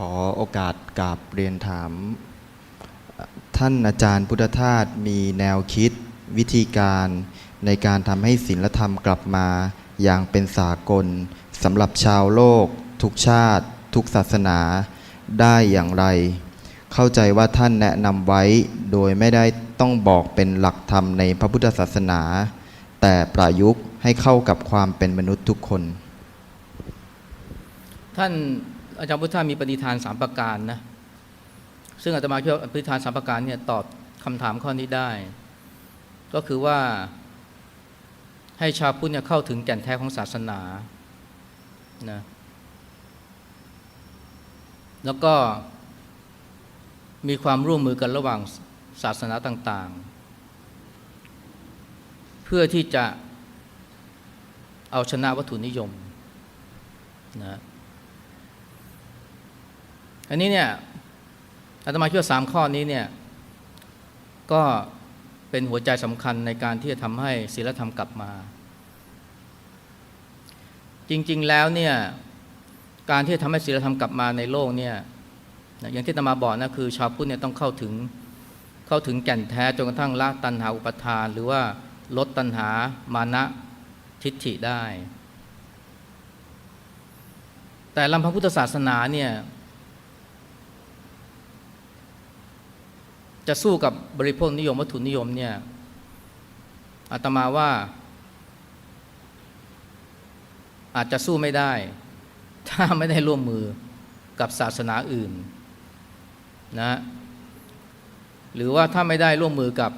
ขอโอกาสกราบเรียนถาม ท่านอาจารย์พุทธทาสมีแนวคิดวิธีการในการทำให้ศีลธรรมกลับมาอย่างเป็นสากลสำหรับชาวโลก ทุกชาติ ทุกศาสนาได้อย่างไร เข้าใจว่าท่านแนะนำไว้โดยไม่ได้ต้องบอกเป็นหลักธรรมในพระพุทธศาสนา แต่ประยุกต์ให้เข้ากับความเป็นมนุษย์ทุกคน ท่าน อาจารย์พุทธามีปณิธานสามประการนะซึ่งอาตมาคิดว่าปณิธานสามประการเนี่ยตอบคำถามข้อนี้ได้ ก็คือว่าให้ชาวพุทธเนี่ยเข้าถึงแก่นแท้ของศาสนานะแล้วก็มีความร่วมมือกันระหว่างศาสนาต่างๆ เพื่อที่จะเอาชนะวัตถุนิยมนะ อันนี้เนี่ยอาตมาคิดว่าสามข้อนี้เนี่ยก็เป็นหัวใจสำคัญในการที่จะทำให้ศีลธรรมกลับมา จริงๆแล้วเนี่ยการที่จะทำให้ศีลธรรมกลับมาในโลกเนี่ยอย่างที่อาตมาบอกนะคือชาวพุทธเนี่ยต้องเข้าถึงเข้าถึงแก่นแท้จนกระทั่งละตัณหาอุปทาน หรือว่าลดตัณหามานะทิฏฐิได้ แต่ลำพังพุทธศาสนาเนี่ย จะสู้กับบริโภคนิยมวัตถุนิยมเนี่ยอาตมาว่า อาจจะสู้ไม่ได้ ถ้าไม่ได้ร่วมมือกับศาสนาอื่นนะหรือว่าถ้าไม่ได้ร่วมมือกับ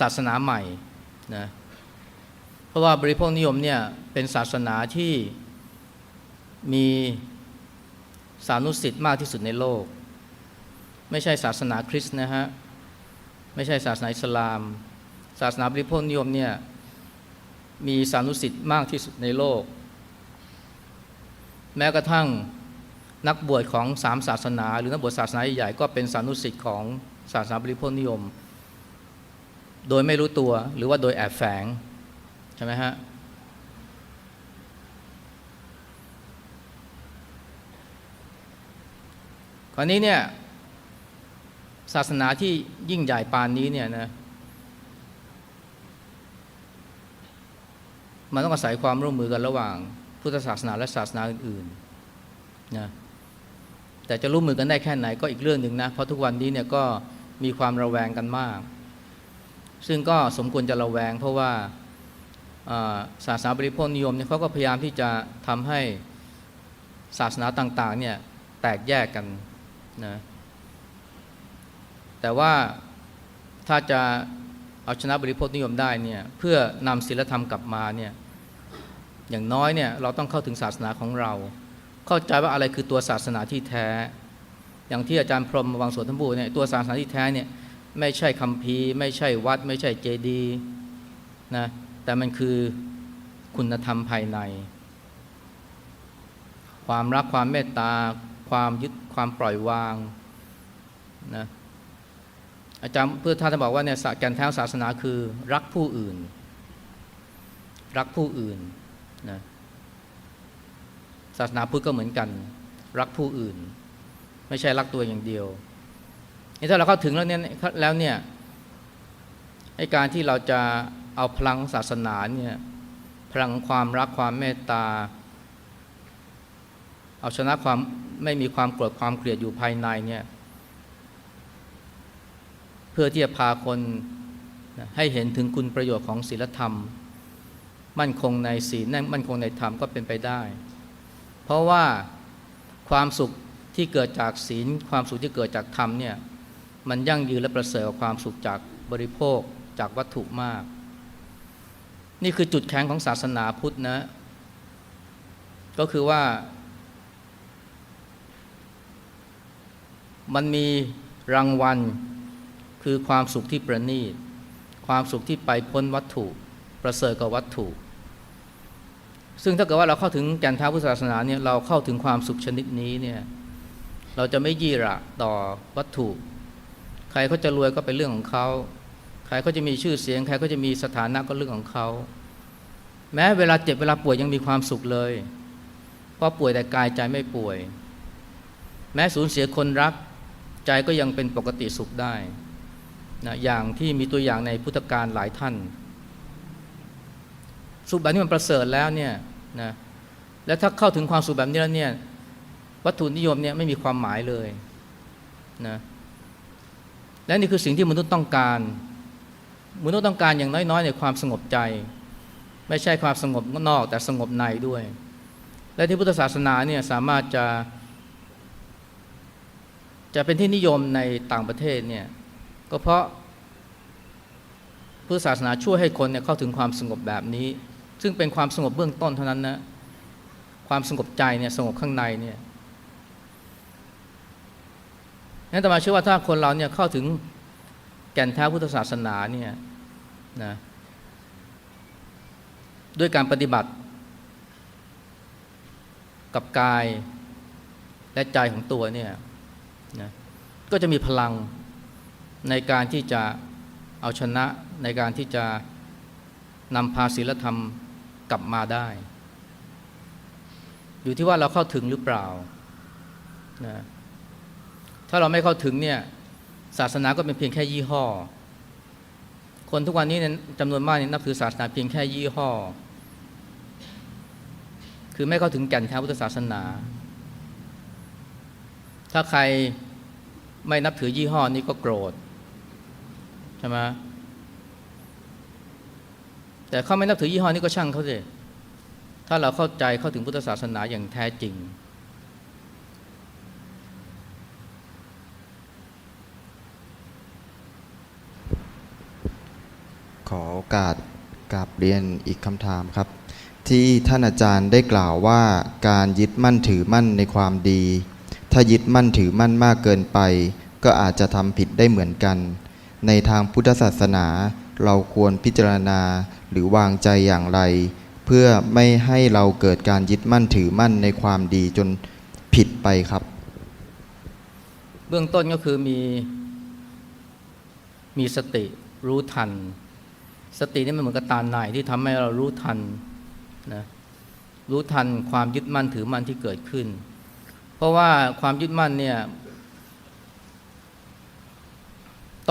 ศาสนาใหม่นะเพราะว่าบริโภคนิยมเนี่ยเป็นศาสนาที่มีสานุสิทธิ์มากที่สุดในโลก ไม่ใช่ศาสนาคริสต์นะฮะ ไม่ใช่ศาสนาอิสลาม ศาสนาบริโภคนิยมเนี่ยมีสานุสิทธิ์มากที่สุดในโลก แม้กระทั่งนักบวชของสามศาสนา หรือนักบวชศาสนาใหญ่ก็เป็นสานุสิทธิ์ของศาสนาบริโภคนิยม โดยไม่รู้ตัวหรือว่าโดยแอบแฝงใช่ไหมฮะคราวนี้เนี่ย ศาสนาที่ยิ่งใหญ่ปานนี้เนี่ยนะมันต้องอาศัยความร่วมมือกันระหว่าง พุทธศาสนาและศาสนาอื่นๆนะแต่จะร่วมมือกันได้แค่ไหนก็อีกเรื่องหนึ่งนะเพราะทุกวันนี้เนี่ยก็มีความระแวงกันมาก ซึ่งก็สมควรจะระแวง เพราะว่าศาสนาบริโภคนิยมเนี่ยเขาก็พยายามที่จะทำให้ศาสนาต่างๆเนี่ยแตกแยกกันนะ แต่ว่าถ้าจะเอาชนะบริโภคนิยมได้เนี่ยเพื่อนำศีลธรรมกลับมาเนี่ยอย่างน้อยเนี่ยเราต้องเข้าถึงศาสนาของเรา เข้าใจว่าอะไรคือตัวศาสนาที่แท้ อย่างที่อาจารย์พรหมวังสวนธนบูเนี่ยตัวศาสนาที่แท้เนี่ยไม่ใช่คัมภีร์ไม่ใช่วัด ไม่ใช่เจดีย์นะแต่มันคือคุณธรรมภายใน ความรักความเมตตา ความยึดความปล่อยวางนะ อาจารย์เพื่อท่านบอกว่าเนี่ยแก่นแท้ศาสนาคือรักผู้อื่น รักผู้อื่นนะศาสนาพุทธก็เหมือนกัน รักผู้อื่น ไม่ใช่รักตัวอย่างเดียวนี่ถ้าเราเข้าถึงแล้วเนี่ยแล้วเนี่ยการที่เราจะเอาพลังศาสนาเนี่ยพลังความรักความเมตตา เอาชนะความไม่มีความโกรธความเกลียดอยู่ภายในเนี่ย พื่อที่จะพาคนให้เห็นถึงคุณประโยชน์ของศีลธรรม มั่นคงในศีลมั่นคงในธรรมก็เป็นไปได้ เพราะว่าความสุขที่เกิดจากศีล ความสุขที่เกิดจากธรรมเนี่ยมันยั่งยืนและประเสริฐกว่าความสุขจากบริโภคจากวัตถุมาก นี่คือจุดแข็งของศาสนาพุทธนะ ก็คือว่า มันมีรางวัล คือความสุขที่ประณีต ความสุขที่ไปพ้นวัตถุ ประเสริฐกว่าวัตถุ ซึ่งถ้าเกิดว่าเราเข้าถึงแก่นท้าพุทธศาสนาเนี่ยเราเข้าถึงความสุขชนิดนี้เนี่ยเราจะไม่ยี่ระต่อวัตถุ ใครเขาจะรวยก็เป็นเรื่องของเขา ใครเขาจะมีชื่อเสียง ใครเขาจะมีสถานะก็เรื่องของเขา แม้เวลาเจ็บเวลาป่วยยังมีความสุขเลย เพราะป่วยแต่กายใจไม่ป่วย แม้สูญเสียคนรักใจก็ยังเป็นปกติสุขได้ นะอย่างที่มีตัวอย่างในพุทธการหลายท่าน สุขแบบนี้มันประเสริฐแล้วเนี่ยนะแล้วถ้าเข้าถึงความสุขแบบนี้แล้วเนี่ยวัตถุนิยมเนี่ยไม่มีความหมายเลยนะและนี่คือสิ่งที่มนุษย์ต้องการ มนุษย์ต้องการอย่างน้อยๆในความสงบใจ ไม่ใช่ความสงบนอกแต่สงบในด้วย และที่พุทธศาสนาเนี่ยสามารถจะ จะเป็นที่นิยมในต่างประเทศเนี่ย ก็เพราะพุทธศาสนาช่วยให้คนเนี่ยเข้าถึงความสงบแบบนี้ ซึ่งเป็นความสงบเบื้องต้นเท่านั้นนะความสงบใจเนี่ยสงบข้างในเนี่ยนั้นแต่มาเชื่อว่าถ้าคนเราเนี่ยเข้าถึงแก่นแท้พุทธศาสนาเนี่ยนะด้วยการปฏิบัติ กับกายและใจของตัวเนี่ยนะก็จะมีพลัง ในการที่จะเอาชนะในการที่จะนำพาศีลธรรมกลับมาได้ อยู่ที่ว่าเราเข้าถึงหรือเปล่านะถ้าเราไม่เข้าถึงเนี่ยศาสนาก็เป็นเพียงแค่ยี่ห้อ คนทุกวันนี้เนี่ยจำนวนมากเนี่นับถือศาสนาเพียงแค่ยี่ห้อ คือไม่เข้าถึงแก่นแท้พุทธศาสนา ถ้าใครไม่นับถือยี่ห้อนี้ก็โกรธ ใช่ไหมแต่เขาไม่นับถือยี่ห้อนี้ก็ช่างเขาสิถ้าเราเข้าใจเข้าถึงพุทธศาสนาอย่างแท้จริง ขอโอกาสกราบเรียนอีกคำถามครับ ที่ท่านอาจารย์ได้กล่าวว่าการยึดมั่นถือมั่นในความดี ถ้ายึดมั่นถือมั่นมากเกินไป ก็อาจจะทำผิดได้เหมือนกัน ในทางพุทธศาสนา เราควรพิจารณาหรือวางใจอย่างไร เพื่อไม่ให้เราเกิดการยึดมั่นถือมั่นในความดีจนผิดไปครับ เบื้องต้นก็คือมี มีสติรู้ทัน สตินี่มันเหมือนกับตาในที่ทำให้เรารู้ทันนะรู้ทันความยึดมั่นถือมั่นที่เกิดขึ้น เพราะว่าความยึดมั่นเนี่ย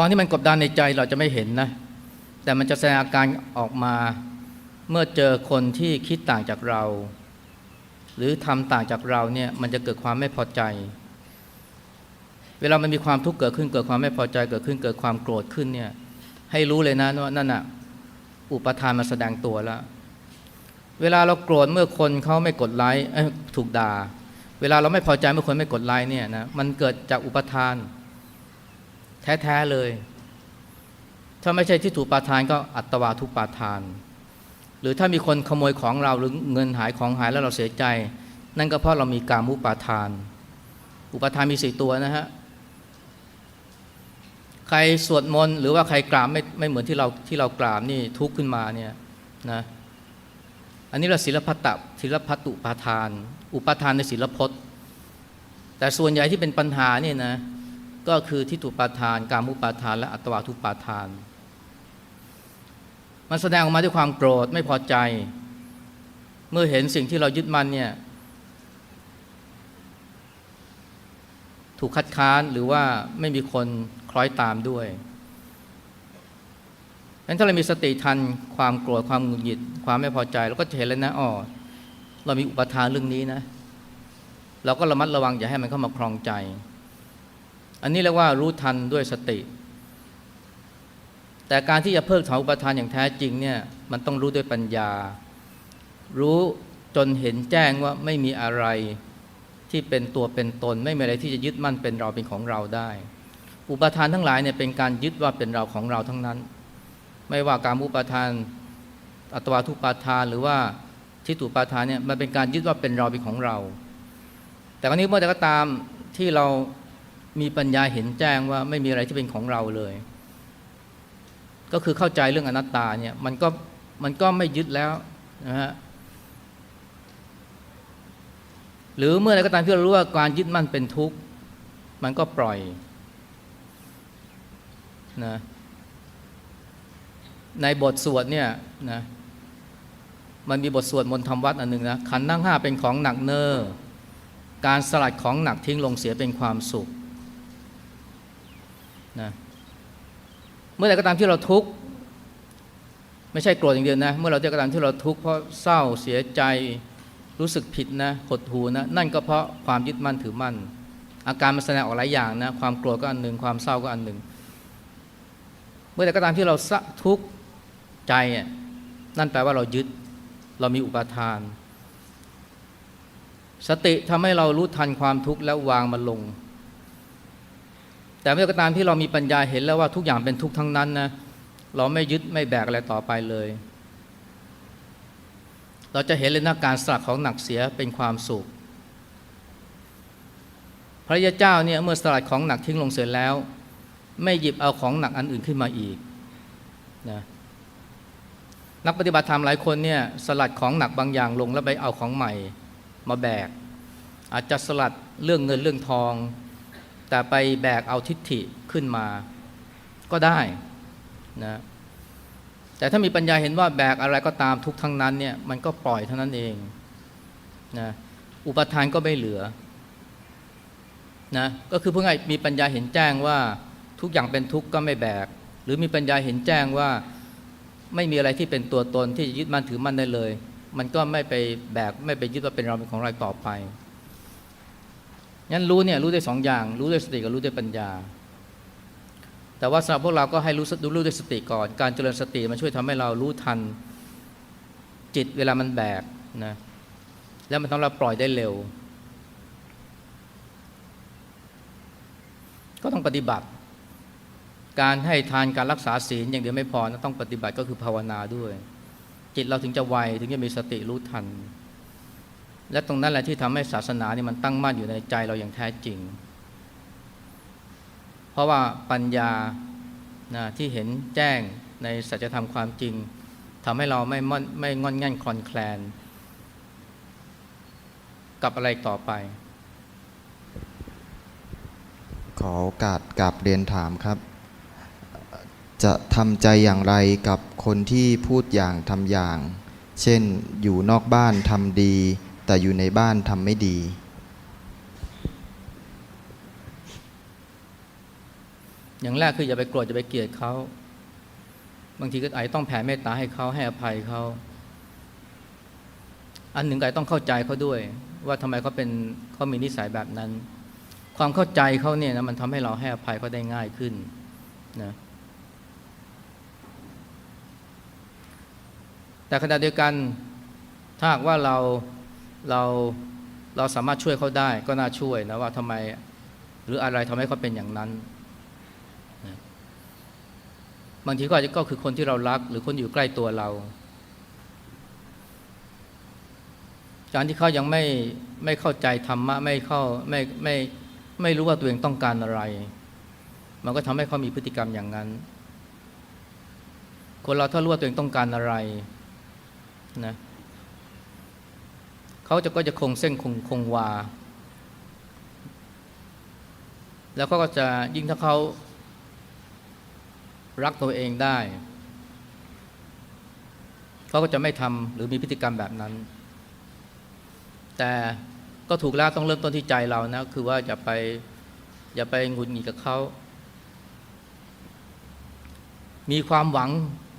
ตอนที่มันกดดันในใจเราจะไม่เห็นนะ แต่มันจะแสดงอาการออกมาเมื่อเจอคนที่คิดต่างจากเรา หรือทำต่างจากเราเนี่ยมันจะเกิดความไม่พอใจ เวลามันมีความทุกข์เกิดขึ้นเกิดความไม่พอใจเกิดขึ้นเกิดความโกรธขึ้นเนี่ยให้รู้เลยนะว่านั่นน่ะอุปทานมาแสดงตัวแล้วเวลาเราโกรธเมื่อคนเขาไม่กดไลค์ถูกด่า เวลาเราไม่พอใจเมื่อคนไม่กดไลค์เนี่ยนะมันเกิดจากอุปทาน แท้ๆเลย ถ้าไม่ใช่ที่ถูกปาทานก็อัตวาทุปาทาน หรือถ้ามีคนขโมยของเราหรือเงินหายของหายแล้วเราเสียใจ นั่นก็เพราะเรามีการมุปาทาน อุปทานมีสี่ตัวนะฮะใครสวดมนต์หรือว่าใครกราบไม่ไม่เหมือนที่เราที่เรากราบนี่ทุกข์ขึ้นมาเนี่ยนะอันนี้เราศิลพัตตศิลพัตตุปาทาน อุปทานในศิลพจน์ แต่ส่วนใหญ่ที่เป็นปัญหาเนี่ยนะ ก็คือที่ตุปาทาน การมุปาทาน และอัตวาทุปาทาน มันแสดงออกมาด้วยความโกรธไม่พอใจ เมื่อเห็นสิ่งที่เรายึดมันเนี่ยถูกคัดค้านหรือว่าไม่มีคนคล้อยตามด้วยงั้นถ้าเรามีสติทันความโกรธความหงุดหงิด ความไม่พอใจเราก็จะเห็นแล้วนะอ๋อเรามีอุปทานเรื่องนี้นะ เราก็ระมัดระวังอย่าให้มันเข้ามาคลองใจ อันนี้เรียกว่ารู้ทันด้วยสติ แต่การที่จะเพิกถอนอุปทานอย่างแท้จริงเนี่ยมันต้องรู้ด้วยปัญญา รู้จนเห็นแจ้งว่าไม่มีอะไรที่เป็นตัวเป็นตน ไม่มีอะไรที่จะยึดมั่นเป็นเราเป็นของเราได้ อุปทานทั้งหลายเนี่ยเป็นการยึดว่าเป็นเราของเราทั้งนั้น ไม่ว่าการอุปทานอัตวาทุปาทานหรือว่าทิฏฐุปาทานเนี่ยมันเป็นการยึดว่าเป็นเราเป็นของเรา แต่วันนี้เมื่อใดก็ตามที่เรา มีปัญญาเห็นแจ้งว่าไม่มีอะไรที่เป็นของเราเลย ก็คือเข้าใจเรื่องอนัตตาเนี่ยมันก็มันก็ไม่ยึดแล้วนะฮะหรือเมื่อใดก็ตามที่เรารู้ว่าการยึดมั่นเป็นทุกข์ มันก็ปล่อยนะในบทสวดเนี่ยนะมันมีบทสวดมนต์ทำวัดอันหนึ่งนะขันธ์ทั้งห้าเป็นของหนักเนอ้อการสลัดของหนักทิ้งลงเสียเป็นความสุข นะเมื่อไหร่ก็ตามที่เราทุกข์ไม่ใช่โกรธอย่างเดียวนะ เมื่อเราเจอกระตามที่เราทุกข์เพราะเศร้าเสียใจรู้สึกผิดนะหดหูนะนั่นก็เพราะความยึดมั่นถือมั่น อาการมันแสดงออกหลายอย่างนะความโกรธก็อันหนึ่งความเศร้าก็อันหนึ่งเมื่อใดก็ตามที่เราสะทุกข์ใจนั่นแปลว่าเรายึดเรามีอุปาทาน สติทำให้เรารู้ทันความทุกข์แล้ววางมันลง แต่เมื่อก็ตามที่เรามีปัญญาเห็นแล้วว่าทุกอย่างเป็นทุกข์ทั้งนั้นนะเราไม่ยึดไม่แบกอะไรต่อไปเลย เราจะเห็นเลยนะการสลักของหนักเสียเป็นความสุข พระยาเจ้าเนี่ยเมื่อสลัดของหนักทิ้งลงเสร็จแล้ว ไม่หยิบเอาของหนักอันอื่นขึ้นมาอีกนะนักปฏิบัติธรรมหลายคนเนี่ยสลัดของหนักบางอย่างลงแล้วไปเอาของใหม่มาแบก อาจจะสลัดเรื่องเงินเรื่องทอง แต่ไปแบกเอาทิฏฐิขึ้นมาก็ได้นะแต่ถ้ามีปัญญาเห็นว่าแบกอะไรก็ตามทุกทั้งนั้นเนี่ยมันก็ปล่อยเท่านั้นเองนะอุปทานก็ไม่เหลือนะก็คือเพื่อให้มีปัญญาเห็นแจ้งว่าทุกอย่างเป็นทุกข์ก็ไม่แบก หรือมีปัญญาเห็นแจ้งว่าไม่มีอะไรที่เป็นตัวตนที่จะยึดมั่นถือมั่นได้เลย มันก็ไม่ไปแบกไม่ไปยึดว่าเป็นเราเป็นของเราต่อไป งั้นรู้เนี่ยรู้ได้สองอย่าง รู้ด้วยสติกับรู้ด้วยปัญญา แต่ว่าสำหรับพวกเราก็ให้รู้รู้ด้วยสติก่อน การเจริญสติมันช่วยทำให้เรารู้ทันจิตเวลามันแบกนะแล้วมันทำเราปล่อยได้เร็ว ก็ต้องปฏิบัติ การให้ทานการรักษาศีลอย่างเดียวไม่พอนะต้องปฏิบัติก็คือภาวนาด้วย จิตเราถึงจะไวถึงจะมีสติรู้ทัน และตรงนั้นแหละที่ทำให้ศาสนานี่มันตั้งมั่นอยู่ในใจเราอย่างแท้จริง เพราะว่าปัญญานะที่เห็นแจ้งในสัจธรรมความจริงทำให้เราไม่ม่อนไม่งอนแง่นคลอนแคลน กับอะไรต่อไป ขอโอกาสกราบเรียนถามครับ จะทำใจอย่างไรกับคนที่พูดอย่างทำอย่าง เช่นอยู่นอกบ้านทำดี แต่อยู่ในบ้านทำไม่ดี อย่างแรกคืออย่าไปโกรธอย่าไปเกลียดเขา บางทีก็ไอต้องแผ่เมตตาให้เขาให้อภัยเขา อันหนึ่งก็อต้องเข้าใจเขาด้วย ว่าทำไมเขาเป็นเขามีนิสัยแบบนั้น ความเข้าใจเขาเนี่ยนะมันทำให้เราให้อภัยเขาได้ง่ายขึ้นนะแต่ขณะเดียวกันถ้าหากว่าเรา เราเราสามารถช่วยเขาได้ก็น่าช่วยนะว่าทำไมหรืออะไรทำให้เขาเป็นอย่างนั้น บางทีก็อาจจะก็คือคนที่เรารัก หรือคนอยู่ใกล้ตัวเรา การที่เขายังไม่ไม่เข้าใจธรรมะไม่เข้าไม่ไม่ไม่รู้ว่าตัวเองต้องการอะไร มันก็ทำให้เขามีพฤติกรรมอย่างนั้น คนเราถ้ารู้ว่าตัวเองต้องการอะไรนะเขาจะก็จะคงเส้นคงคงวา แล้วเขาก็จะยิ่งถ้าเขารักตัวเองได้ เขาก็จะไม่ทำหรือมีพฤติกรรมแบบนั้น แต่ก็ถูกแล้วต้องเริ่มต้นที่ใจเรานะ คือว่าอย่าไปอย่าไปหงุดหงิดกับเขามีความหวัง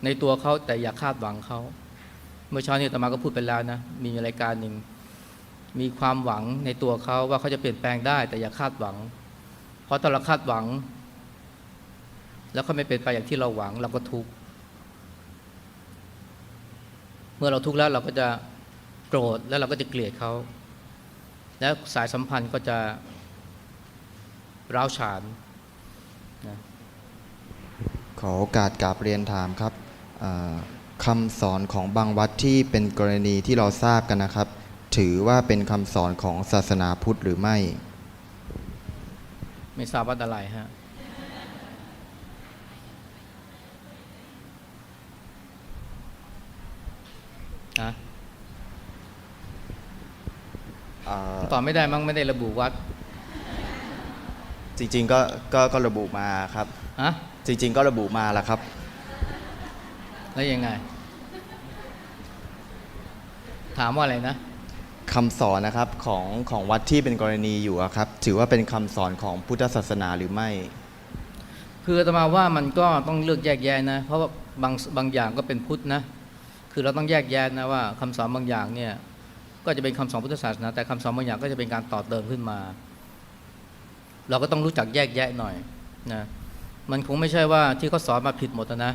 ในตัวเขาแต่อย่าคาดหวังเขา เมื่อเช้านี้ตมาก็พูดไปแล้วนะ มีรายการหนึ่ง มีความหวังในตัวเขาว่าเขาจะเปลี่ยนแปลงได้ แต่อย่าคาดหวัง เพราะถ้าเราคาดหวัง แล้วเขาไม่เป็นไปอย่างที่เราหวังเราก็ทุกข์เมื่อเราทุกข์แล้วเราก็จะโกรธแล้วเราก็จะเกลียดเขาแล้วสายสัมพันธ์ก็จะร้าวฉานนะขอโอกาสกราบเรียนถามครับคำสอนของบางวัดที่เป็นกรณีที่เราทราบกันนะครับ ถือว่าเป็นคำสอนของศาสนาพุทธหรือไม่ ไม่ทราบว่าอะไรฮะฮะอ่าตอบไม่ได้มั้งไม่ได้ระบุวัดจริงๆก็ก็ก็ระบุมาครับฮะจริง ๆ ก็ระบุมาแล้วครับ แล้วยังไง ถามว่าอะไรนะ คำสอนนะครับของของวัดที่เป็นกรณีอยู่อะครับ ถือว่าเป็นคำสอนของพุทธศาสนาหรือไม่ คืออาตมาว่ามันก็ต้องเลือกแยกแยะนะ เพราะว่าบางบางอย่างก็เป็นพุทธนะ คือเราต้องแยกแยะนะว่าคำสอนบางอย่างเนี่ยก็จะเป็นคำสอนพุทธศาสนา แต่คำสอนบางอย่างก็จะเป็นการต่อเติมขึ้นมา เราก็ต้องรู้จักแยกแยะหน่อยนะมันคงไม่ใช่ว่าที่เขาสอนมาผิดหมดนะ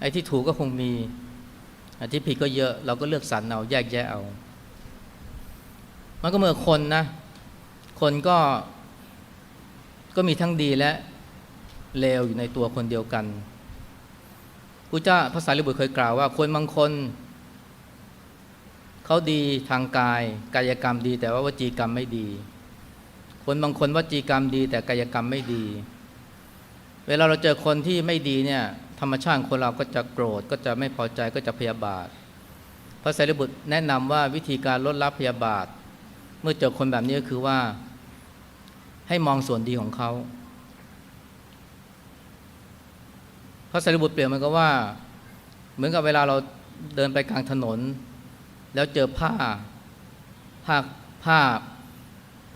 ไอ้ที่ถูกก็คงมีไอ้ที่ผิดก็เยอะเราก็เลือกสรรเอาแยกแยะเอา มันก็เหมื่อนคนนะ คนก็ก็มีทั้งดีและเลวอยู่ในตัวคนเดียวกันพุทธเจ้าพระสารีบุตรเคยกล่าวว่า คนบางคน เขาดีทางกาย กายกรรมดี แต่ว่าวจีกรรมไม่ดี คนบางคนวจีกรรมดี แต่กายกรรมไม่ดี เวลาเราเจอคนที่ไม่ดีเนี่ย ธรรมชาติคนเราก็จะโกรธก็จะไม่พอใจก็จะพยาบาทพระสารีบุตรแนะนำว่าวิธีการลดละพยาบาท เมื่อเจอคนแบบนี้ก็คือว่า ให้มองส่วนดีของเขาพระสารีบุตรเปรียบมันก็ว่า เหมือนกับเวลาเราเดินไปกลางถนน แล้วเจอผ้าผ้าผ้า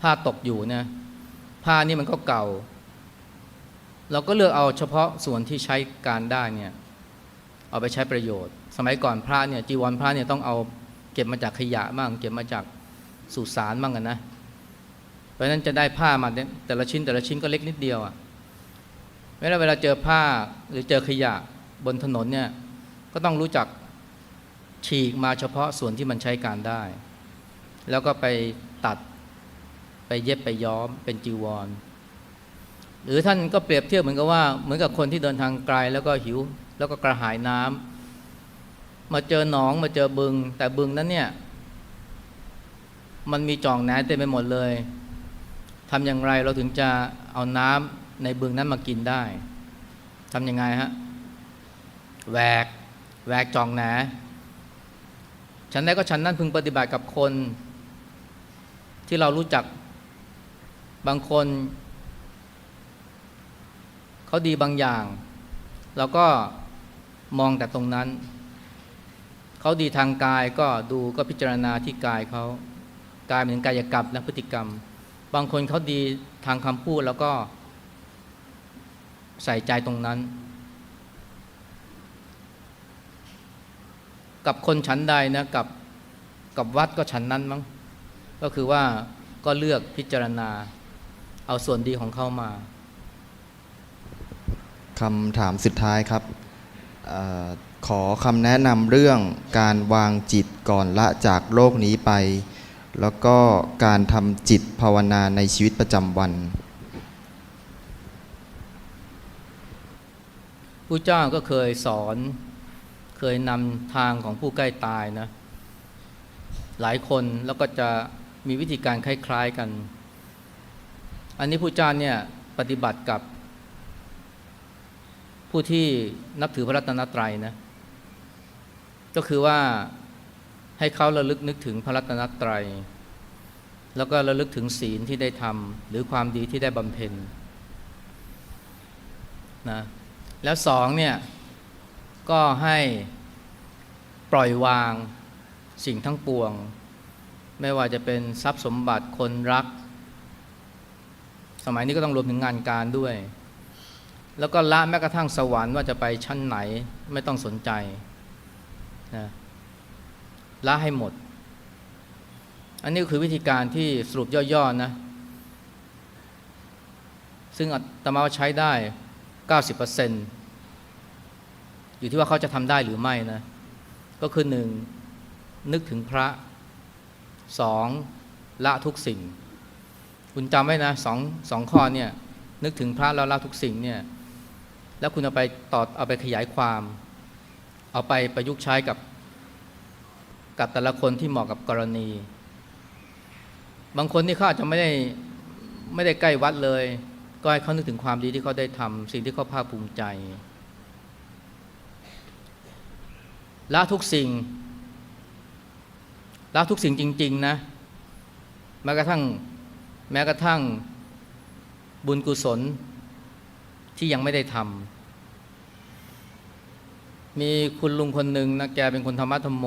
ผ้าตกอยู่เนี่ยผ้านี่มันก็เก่า เราก็เลือกเอาเฉพาะส่วนที่ใช้การได้เนี่ยเอาไปใช้ประโยชน์ สมัยก่อนพระเนี่ยจีวรพระเนี่ยต้องเอาเก็บมาจากขยะบ้าง เก็บมาจาก สุสานบ้างกันนะ เพราะนั้นจะได้ผ้ามาเนี่ยแต่ละชิ้นแต่ละชิ้นก็เล็กนิดเดียวอะ่ะเวลาเวลาเจอผ้าหรือเจอขยะบนถนนเนี่ยก็ต้องรู้จักฉีกมาเฉพาะส่วนที่มันใช้การได้ แล้วก็ไปตัดไปเย็บไปย้อมเป็นจีวร หรือท่านก็เปรียบเทียบเหมือนกับว่าเหมือนกับคนที่เดินทางไกลแล้วก็หิว แล้วก็กระหายน้ำมาเจอหนองมาเจอบึง แต่บึงนั้นเนี่ย มันมีจ่องแหนเต็มไปหมดเลยทำอย่างไรเราถึงจะเอาน้ำในบึงนั้นมากินได้ทำยังไงฮะแหวกแหวกจ่องแหนฉันได้ก็ฉันนั้นพึงปฏิบัติกับคน ที่เรารู้จักบางคน เขาดีบางอย่าง เราก็มองแต่ตรงนั้น เขาดีทางกายก็ดูก็พิจารณาที่กายเขา กายเหมือนกายกรรมและพฤติกรรม บางคนเขาดีทางคำพูดแล้วก็ใส่ใจตรงนั้น กับคนชั้นใดนะกับกับวัดก็ชั้นนั้นมั้งก็คือว่าก็เลือกพิจารณาเอาส่วนดีของเขามาคำถามสุดท้ายครับอขอคำแนะนำเรื่องการวางจิตก่อนละจากโลกนี้ไป แล้วก็การทำจิตภาวนาในชีวิตประจำวันผู้เจ้าก็เคยสอนเคยนำทางของผู้ใกล้ตายนะ หลายคนแล้วก็จะมีวิธีการคล้าย ๆกัน อันนี้ผู้เจ้าเนี่ยปฏิบัติกับ ผู้ที่นับถือพระรัตนตรัยนะ ก็คือว่า ให้เขาระลึกนึกถึงพระรัตนตรัย แล้วก็ระลึกถึงศีลที่ได้ทำหรือความดีที่ได้บำเพ็ญนะแล้วสองเนี่ยก็ให้ปล่อยวางสิ่งทั้งปวง ไม่ว่าจะเป็นทรัพย์สมบัติคนรัก สมัยนี้ก็ต้องรวมถึงงานการด้วย แล้วก็ละแม้กระทั่งสวรรค์ว่าจะไปชั้นไหนไม่ต้องสนใจนะ ละให้หมด อันนี้คือวิธีการที่สรุปย่อๆนะ ซึ่งตมาว่าใช้ได้ 90%อยู่ที่ว่าเขาจะทำได้หรือไม่นะ ก็คือหนึ่งนึกถึงพระสองละทุกสิ่ง คุณจำไว้นะสองสองข้อเนี่ยนึกถึงพระแล้วละทุกสิ่งเนี่ยแล้วคุณเอาไปต่อเอาไปขยายความ เอาไปประยุกต์ใช้กับ กับแต่ละคนที่เหมาะกับกรณี บางคนที่เขาอาจจะไม่ได้ไม่ได้ใกล้วัดเลย ก็ให้เขานึกถึงความดีที่เขาได้ทำสิ่งที่เขาภาคภูมิใจละทุกสิ่งละทุกสิ่งจริง ๆ นะแม้กระทั่งแม้กระทั่งบุญกุศลที่ยังไม่ได้ทำมีคุณลุงคนหนึ่งนะแกเป็นคนธรรมะธรรมโม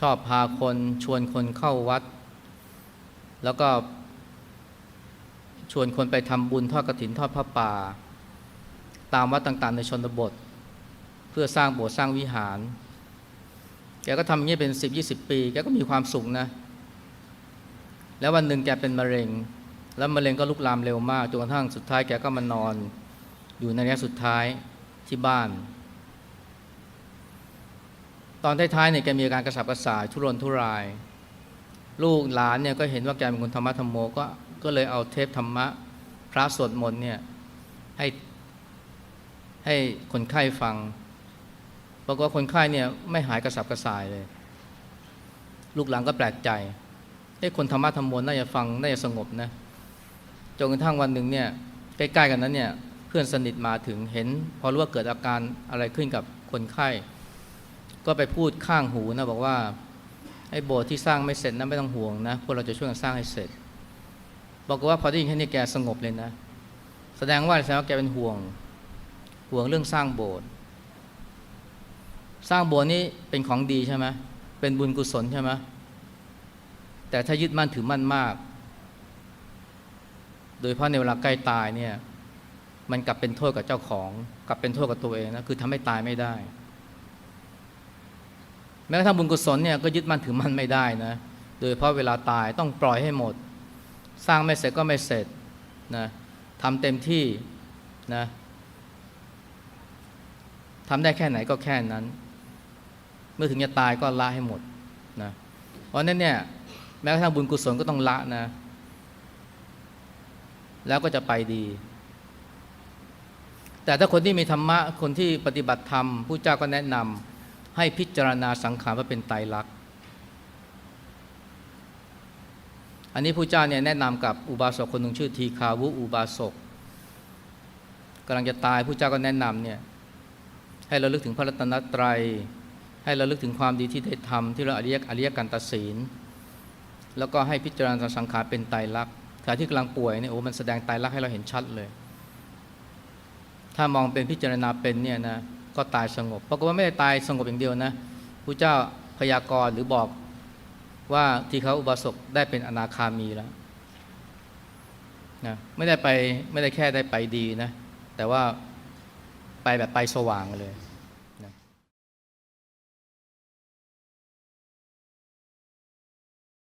ชอบพาคนชวนคนเข้าวัด แล้วก็ชวนคนไปทำบุญทอดกระถินทอดพระป่า ตามวัดต่างๆ ในชนบท เพื่อสร้างโบสถ์สร้างวิหาร แกก็ทำอย่างนี้เป็นสิบยี่สิบปี แกก็มีความสุขนะ แล้ววันหนึ่งแกเป็นมะเร็ง แล้วมะเร็งก็ลุกลามเร็วมากจนกระทั่งสุดท้ายแกก็มานอน อยู่ในระยะสุดท้ายที่บ้าน ตอนท้ายๆเนี่ยแกมีอาการกระสับกระส่ายทุรนทุราย ลูกหลานเนี่ยก็เห็นว่าแกเป็นคนธรรมะธรรมโมก็ก็เลยเอาเทปธรรมะพระสวดมนต์เนี่ยให้ให้คนไข้ฟังปรากฏว่าคนไข้เนี่ยไม่หายกระสับกระส่ายเลย ลูกหลานก็แปลกใจไอ้คนธรรมะธรรมโมน่าจะฟังน่าจะสงบนะจนกระทั่งวันหนึ่งเนี่ยใกล้ๆกันนั้นเนี่ยเพื่อนสนิทมาถึงเห็น พอรู้ว่าเกิดอาการอะไรขึ้นกับคนไข้ ก็ไปพูดข้างหูนะบอกว่าไอ้โบสถ์ที่สร้างไม่เสร็จนะไม่ต้องห่วงนะพวกเราจะช่วยกันสร้างให้เสร็จบอกว่าพอได้ยินแค่นี้แกสงบเลยนะ แสดงว่าแสดงว่าแกเป็นห่วง ห่วงเรื่องสร้างโบสถ์สร้างโบสถ์นี่เป็นของดีใช่ไหมเป็นบุญกุศลใช่ไหมแต่ถ้ายึดมั่นถือมั่นมาก โดยเฉพาะในเวลาใกล้ตายเนี่ย มันกลับเป็นโทษกับเจ้าของ กลับเป็นโทษกับตัวเองนะคือทำให้ตายไม่ได้ แม้กระทั่งบุญกุศลเนี่ยก็ยึดมั่นถือมั่นไม่ได้นะโดยเฉพาะเวลาตายต้องปล่อยให้หมด สร้างไม่เสร็จก็ไม่เสร็จนะทำเต็มที่นะทำได้แค่ไหนก็แค่นั้น เมื่อถึงจะตายก็ละให้หมดนะเพราะฉะนั้นเนี่ยแม้กระทั่งบุญกุศลก็ต้องละนะ แล้วก็จะไปดี แต่ถ้าคนที่มีธรรมะคนที่ปฏิบัติธรรมผู้เจ้าก็แนะนำ ให้พิจารณาสังขารว่าเป็นไตรลักษณ์อันนี้ผู้เจ้าเนี่ยแนะนำกับอุบาสกคนหนึ่งชื่อทีคาวุอุบาสกกำลังจะตายผู้เจ้าก็แนะนำเนี่ยให้เราลึกถึงพระรัตนตรัย ให้เราลึกถึงความดีที่ได้ทำที่เราอริยอริยกันตศีล แล้วก็ให้พิจารณาสังขารเป็นไตรลักษณ์ขณะที่กำลังป่วยเนี่ยโอ้มันแสดงไตรลักษณ์ให้เราเห็นชัดเลย ถ้ามองเป็นพิจารณาเป็นเนี่ยนะ ก็ตายสงบปรากฏว่าไม่ได้ตายสงบอย่างเดียวนะผู้เจ้าพยากรณ์หรือบอกว่าที่เขาอุบาสกได้เป็นอนาคามีแล้วนะไม่ได้ไปไม่ได้แค่ได้ไปดีนะ แต่ว่าไปแบบไปสว่างเลย